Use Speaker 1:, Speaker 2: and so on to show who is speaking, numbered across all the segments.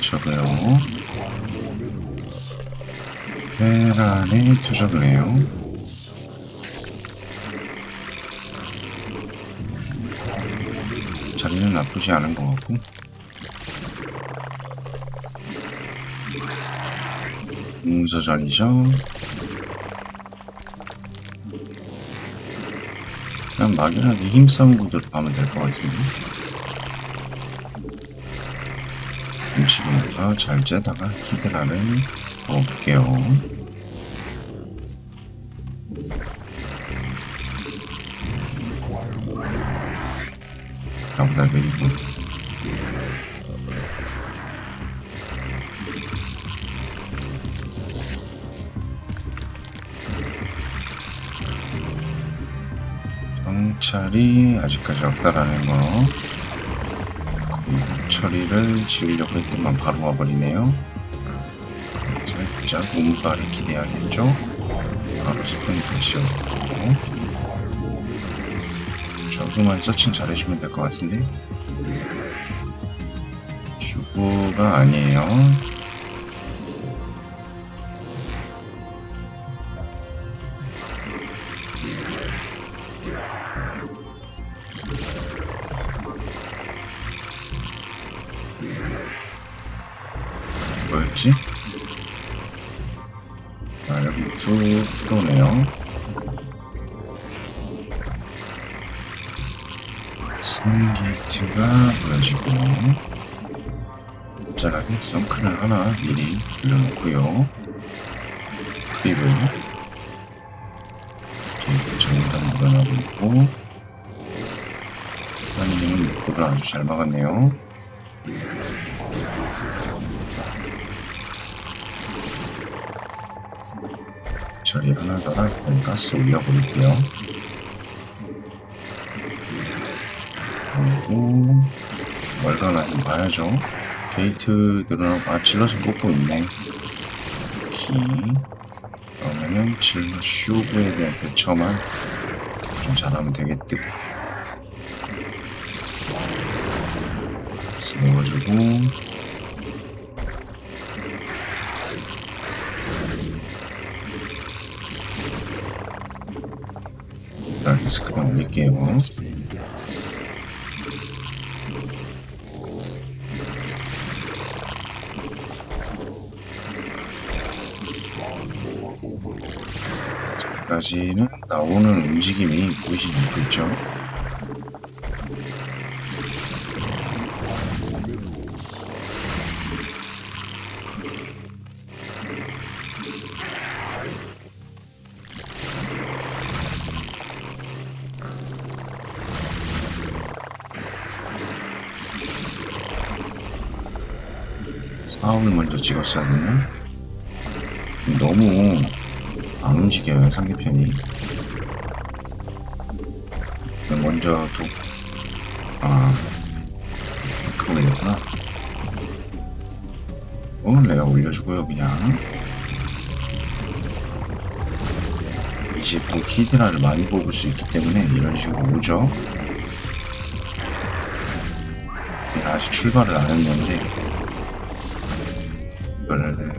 Speaker 1: 저거요. 테란에 투적을 해요. 자리는 나쁘지 않은 것 같고. 공서전이죠. 그냥 막연하게 힘싸움 구도로 가면 될 것 같은데. 눈치보면서 잘 째다가 히드라를 넣어볼게요. 나보다 느리고 경찰이 아직까지 없다라는 거 처리를 지으려고 했더만 바로 와버리네요. 살짝 운발을 기대하겠죠? 바로 스프링클 씌워주고 저그만 서칭 잘해주면 될 것 같은데? 슈구가 아니에요 3기트가 보여주고 자라기 선크를 하나 미리 돌려놓고요. 그리고 게이트 정리가 일어나고 있고 하나님은 목표를 아주 잘 막았네요. 저리 하나 더라 일단 가스 올려버릴게요. 그리고 월가나 좀 봐야죠 게이트 늘어나고 아 질럿을 뽑고 있네. 키. 그러면은 질럿 슈브에 대한 대처만 좀 잘하면 되겠듯 세워주고. 자, 리스크를 올릴게요. 까지는 나오는 움직임이 있죠. 사업을 먼저 되나? 너무 안 움직여요 상대편이. 먼저 도... 아... 그거 올렸구나. 어 내가 올려주고요 그냥. 이제 뭐 히드라를 많이 뽑을 수 있기 때문에 이런 식으로 오죠. 아직 출발을 안 했는데 이걸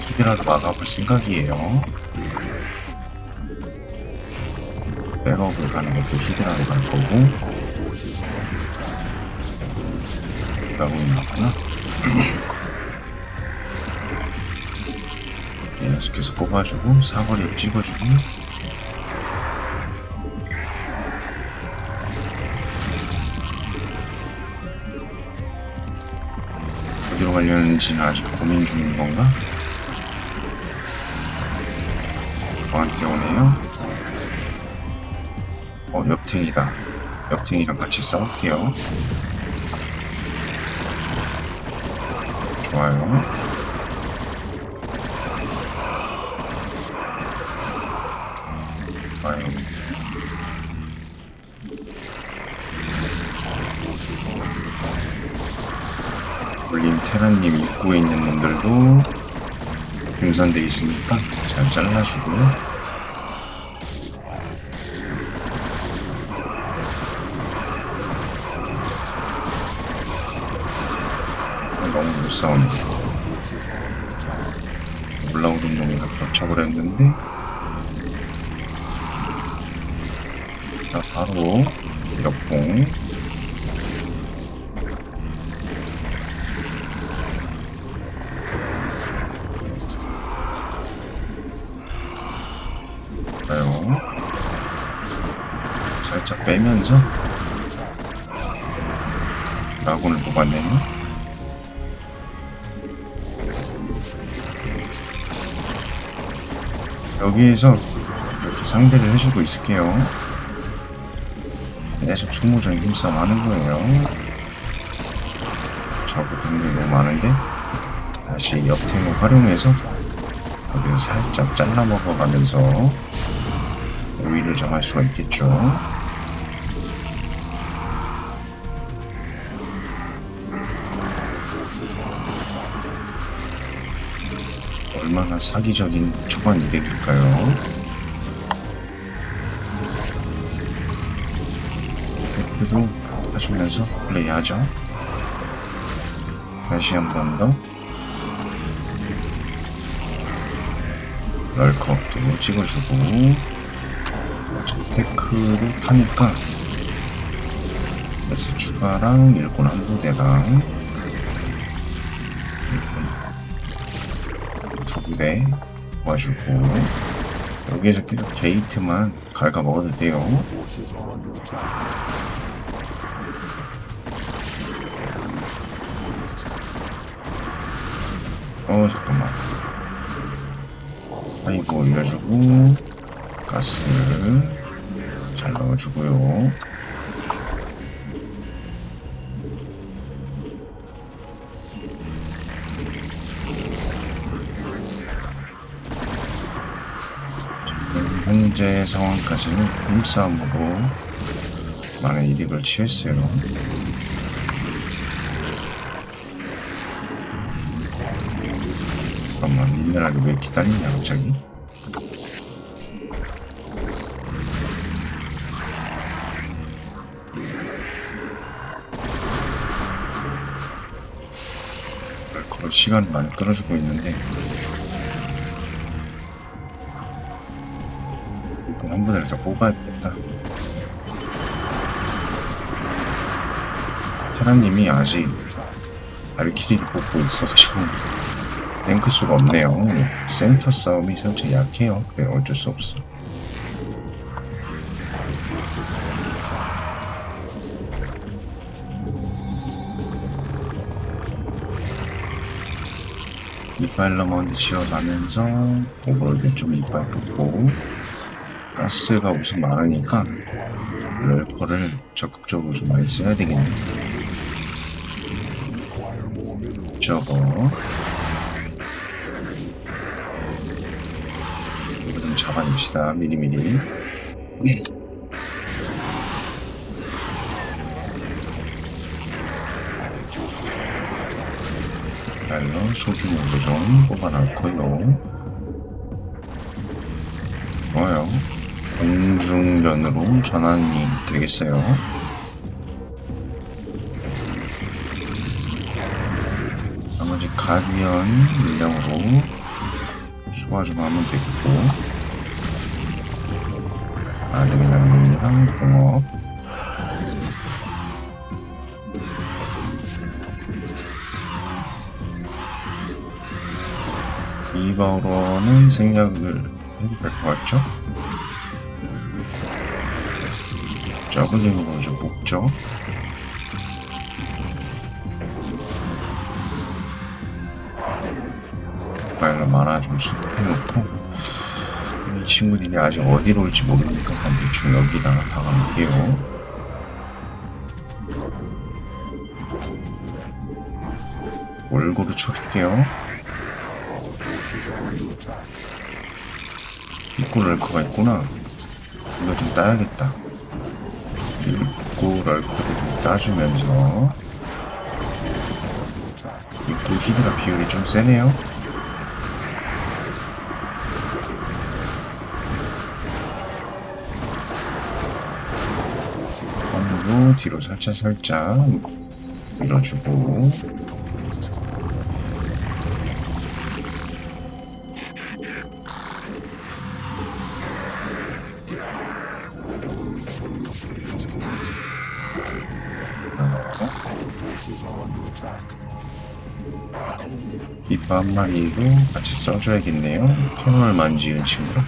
Speaker 1: 히드라로 막아볼 생각이에요. 백업을 가는 것도 히드라로 갈 거고. 나왔구나. 네, 계속해서 뽑아주고, 사거리 찍어주고. 어디로 가려는지는 아직 고민 중인 건가? 저한테 오네요. 어, 옆탱이다. 옆탱이랑 같이 싸울게요. 좋아요. 좋아요. 올림 테라님 입구에 있는 놈들도 분산돼 있으니까 잘 잘라주고요. 너무 못 싸우네. 올라오던 놈이가 겹쳐버렸는데 자 바로 역공 여기에서 이렇게 상대를 해주고 있을게요. 계속 소모적인 힘싸움 하는 거예요. 저거 동력이 너무 많은데 다시 역템을 활용해서 여기서 살짝 잘라 먹어가면서 우위를 정할 수가 있겠죠. 얼마나 사기적인 초반 200일까요? 그래도 해주면서 플레이하죠. 다시 한 번 더. 럴컵도 찍어주고 테크를 파니까 S 추가랑 일본 한 부대랑 두 부대 도와주고. 여기에서 계속 게이트만 갉아 먹어도 돼요. 어 잠깐만. 아이고 올려주고 가스 잘 넣어주고요 현재 상황까지는 힘싸움으로 많은 이득을 취했어요. 잠깐만 미네랄이 왜 기다리냐 갑자기? 거의 시간을 많이 끌어주고 있는데 이건 한 분을 더 뽑아야겠다 테라님이 아직 알키리를 뽑고 있어가지고 탱크 수가 없네요. 센터 싸움이 살짝 약해요. 그래 어쩔 수 없어. 이빨 넘어한테 지어가면서 오버로드 좀 이빨 뽑고 가스가 우선 많으니까 럴퍼를 적극적으로 좀 많이 써야 되겠네. 저거 이거 좀 잡아냅시다 미리미리
Speaker 2: 네.
Speaker 1: 소규모로 좀 뽑아놨고요 공중전으로 전환이 되겠어요. 나머지 가디언 물량으로 소화 좀 하면 되겠고. 아드미나님이랑 공업. 이버로는 생략을 해도 될 것 같죠? 저글링으로 좀 뽑죠. 파일러 만화 좀 수급해놓고. 이 친구들이 아직 어디로 올지 모르니까 대충 여기다가 박아놓을게요. 골고루 쳐줄게요. 입구 럴커가 있구나. 이거 좀 따야겠다 입구 럴커도 좀 따주면서. 입구 히드라 비율이 좀 세네요. 그리고 뒤로 살짝 살짝 밀어주고 이빠 한 마리도 같이 써줘야겠네요. 캐논을 만지는 친구라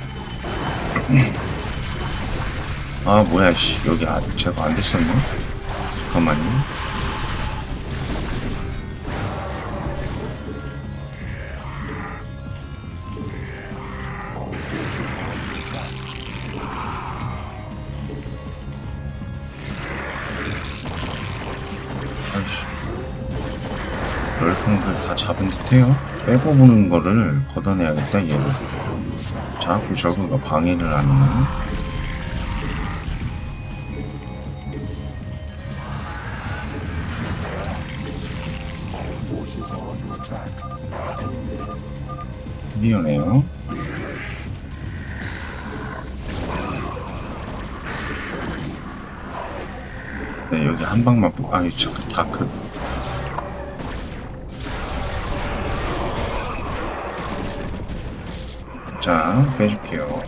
Speaker 1: 아 뭐야 씨. 여기 아, 제가 안 됐었네 잠깐만요. 열통들 다 잡은 듯해요 빼고 보는 거를 걷어내야겠다 얘를 자꾸 저거가 방해를 하는 미안해요. 네, 여기 한 방만 뿌, 아유, 잠깐, 다크. 자, 빼줄게요.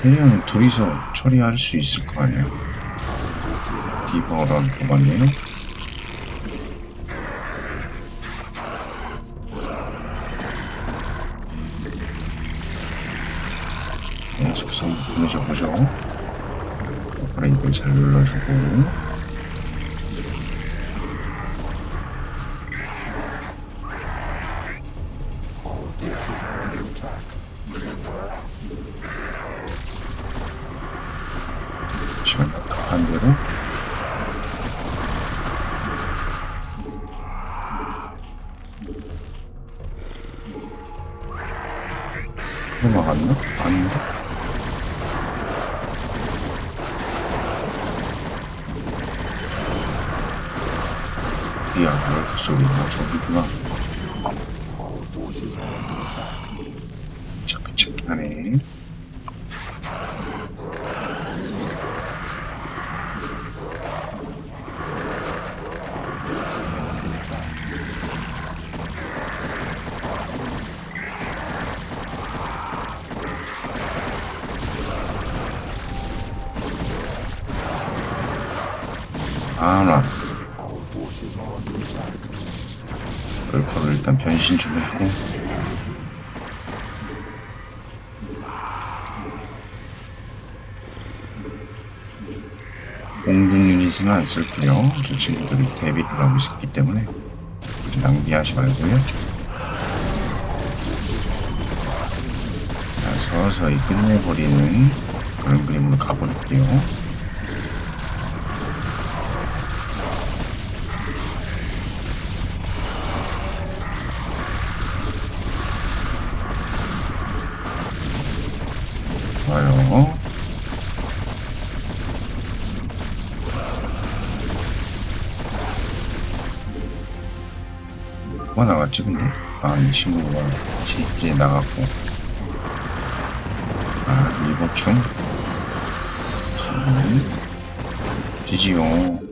Speaker 1: 그냥 둘이서 처리할 수 있을 거 아니야. 디버런 도반이는 계속해서 보내줘 보죠. 브레이크를 잘 눌러주고 시간 반대로 넘어갔나? 아닌데? 이야, 왜 이렇게 소리가 저 일단 변신 좀 하고. 공중 유닛은 안 쓸게요. 저 친구들이 데뷔를 하고 있기 때문에 낭비하지 말고요. 자, 서서히 끝내버리는 그런 그림으로 가볼게요 좋아요. 뭐가 나갔지 근데? 아 이 친구가 이제 나갔고 아 이보충 지지용